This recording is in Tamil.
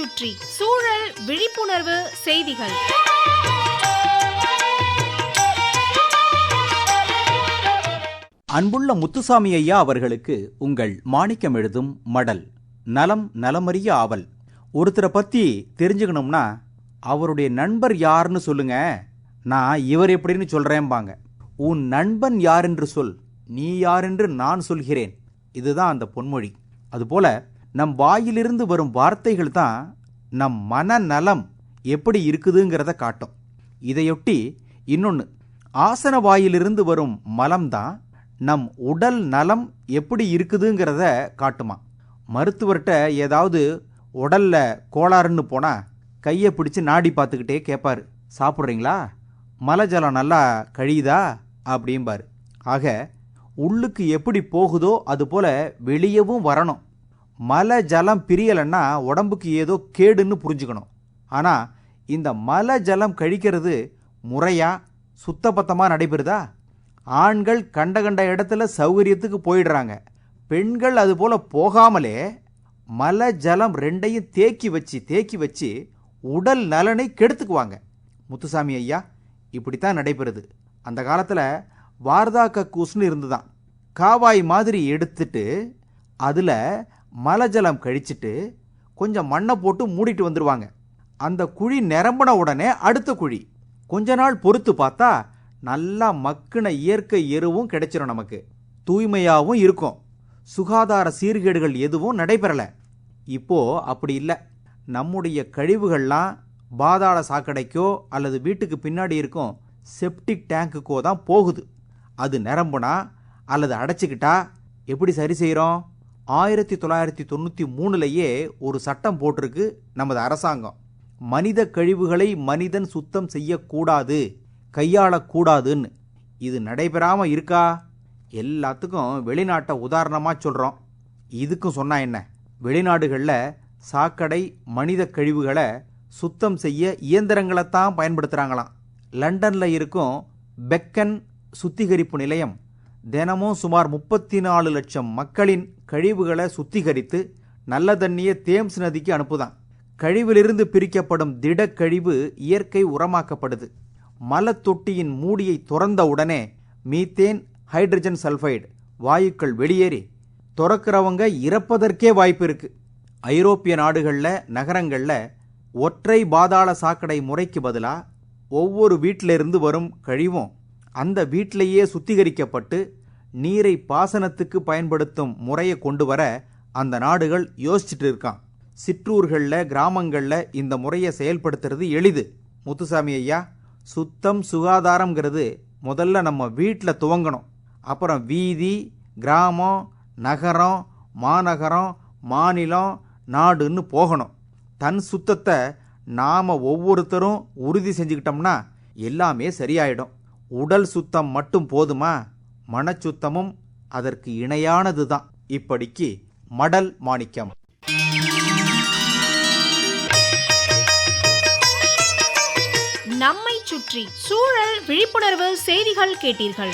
சுற்றி சூழல் விழிப்புணர்வு செய்திகள். அன்புள்ள முத்துசாமி ஐயா அவர்களுக்கு உங்கள் மாணிக்கம் எழுதும் மடல் நலம் நலமறிய ஆவல். ஒருத்தரை பத்தி தெரிஞ்சுக்கணும்னா அவருடைய நண்பர் யாருன்னு சொல்லுங்க. நான் இவர் எப்படின்னு சொல்றேன்பாங்க உன் நண்பன் யார் என்று சொல் நீ யார் என்று நான் சொல்கிறேன். இதுதான் அந்த பொன்மொழி. அதுபோல நம் வாயிலிருந்து வரும் வார்த்தைகள் தான் நம் மனநலம் எப்படி இருக்குதுங்கிறத காட்டும். இதையொட்டி இன்னொன்று ஆசன வாயிலிருந்து வரும் மலம்தான் நம் உடல் நலம் எப்படி இருக்குதுங்கிறத காட்டுமா. மருத்துவர்கிட்ட ஏதாவது உடல்ல கோளாறுன்னு போனா கையை பிடிச்சு நாடி பார்த்துக்கிட்டே கேட்பாரு சாப்பிட்றீங்களா? மலஜலம் நல்லா கழியுதா? அப்படிம்பார். ஆக உள்ளுக்கு எப்படி போகுதோ அதுபோல வெளியவும் வரணும். மல ஜலம் பிரியலைன்னா உடம்புக்கு ஏதோ கேடுன்னு புரிஞ்சுக்கணும். ஆனால் இந்த மல ஜலம் கழிக்கிறது முறையாக சுத்தபத்தமாக நடைபெறுதா? ஆண்கள் கண்ட கண்ட இடத்துல சௌகரியத்துக்கு போயிடுறாங்க. பெண்கள் அதுபோல் போகாமலே மல ஜலம் ரெண்டையும் தேக்கி வச்சு தேக்கி வச்சு உடல் நலனை கெடுத்துக்குவாங்க. முத்துசாமி ஐயா இப்படித்தான் நடைபெறுது. அந்த காலத்தில் வார்தா கக்கூஸ்னு இருந்துதான். காவாய் மாதிரி எடுத்துட்டு அதில் மலஜலம் கழிச்சிட்டு கொஞ்சம் மண்ணை போட்டு மூடிட்டு வந்துடுவாங்க அந்த குழி நிரம்பின உடனே அடுத்த குழி. கொஞ்ச நாள் பொறுத்து பார்த்தா நல்லா மக்கின இயற்கை எருவும் கிடைச்சிரும் நமக்கு. தூய்மையாகவும் இருக்கும். சுகாதார சீர்கேடுகள் எதுவும் நடைபெறலை. இப்போ அப்படி இல்லை. நம்முடைய கழிவுகள்லாம் பாதாள சாக்கடைக்கோ அல்லது வீட்டுக்கு பின்னாடி இருக்கும் செப்டிக் டேங்குக்கோ தான் போகுது. அது நிரம்புனா அல்லது அடைச்சிக்கிட்டா எப்படி சரி செய்கிறோம் ஆயிரத்தி தொள்ளாயிரத்தி தொண்ணூற்றி மூணுலேயே ஒரு சட்டம் போட்டிருக்கு நமது அரசாங்கம். மனித கழிவுகளை மனிதன் சுத்தம் செய்யக்கூடாது கையாளக்கூடாதுன்னு. இது நடைபெறாமல் இருக்கா? எல்லாத்துக்கும் வெளிநாட்டை உதாரணமாக சொல்கிறோம் இதுக்கும் சொன்னால் என்ன? வெளிநாடுகளில் சாக்கடை மனித கழிவுகளை சுத்தம் செய்ய இயந்திரங்களைத்தான் பயன்படுத்துகிறாங்களாம் லண்டனில் இருக்கும் பெக்கன் சுத்திகரிப்பு நிலையம் தினமும் சுமார் முப்பத்தி நாலு லட்சம் மக்களின் கழிவுகளை சுத்திகரித்து நல்ல தண்ணியை தேம்ஸ் நதிக்கு அனுப்புதான். கழிவிலிருந்து பிரிக்கப்படும் திடக்கழிவு இயற்கை உரமாக்கப்படுது. மலத்தொட்டியின் மூடியை துறந்த உடனே மீத்தேன் ஹைட்ரஜன் சல்ஃபைடு வாயுக்கள் வெளியேறி துறக்கிறவங்க இறப்பதற்கே வாய்ப்பு இருக்கு. ஐரோப்பிய நாடுகளில் நகரங்களில் ஒற்றை பாதாள சாக்கடை முறைக்கு பதிலாக ஒவ்வொரு வீட்டிலிருந்து வரும் கழிவும் அந்த வீட்டிலேயே சுத்திகரிக்கப்பட்டு நீரை பாசனத்துக்கு பயன்படுத்தும் முறையை கொண்டு வர அந்த நாடுகள் யோசிச்சுட்டு இருக்கான் சிற்றூர்களில் கிராமங்களில் இந்த முறையை செயல்படுத்துறது எளிது. முத்துசாமி ஐயா சுத்தம் சுகாதாரம்ங்கிறது முதல்ல நம்ம வீட்டில் துவங்கணும். அப்புறம் வீதி கிராமம் நகரம் மாநகரம் மாநிலம் நாடுன்னு போகணும். தன் சுத்தத்தை நாம் ஒவ்வொருத்தரும் உறுதி செஞ்சுக்கிட்டோம்னா எல்லாமே சரியாயிடும். உடல் சுத்தம் மட்டும் போதுமா? மனச்சுத்தமும் அதற்கு இணையானது தான் இப்படிக்கு மடல் மாணிக்கம். நம்மை சுற்றி சூழல் விழிப்புணர்வு செய்திகள் கேட்டீர்கள்.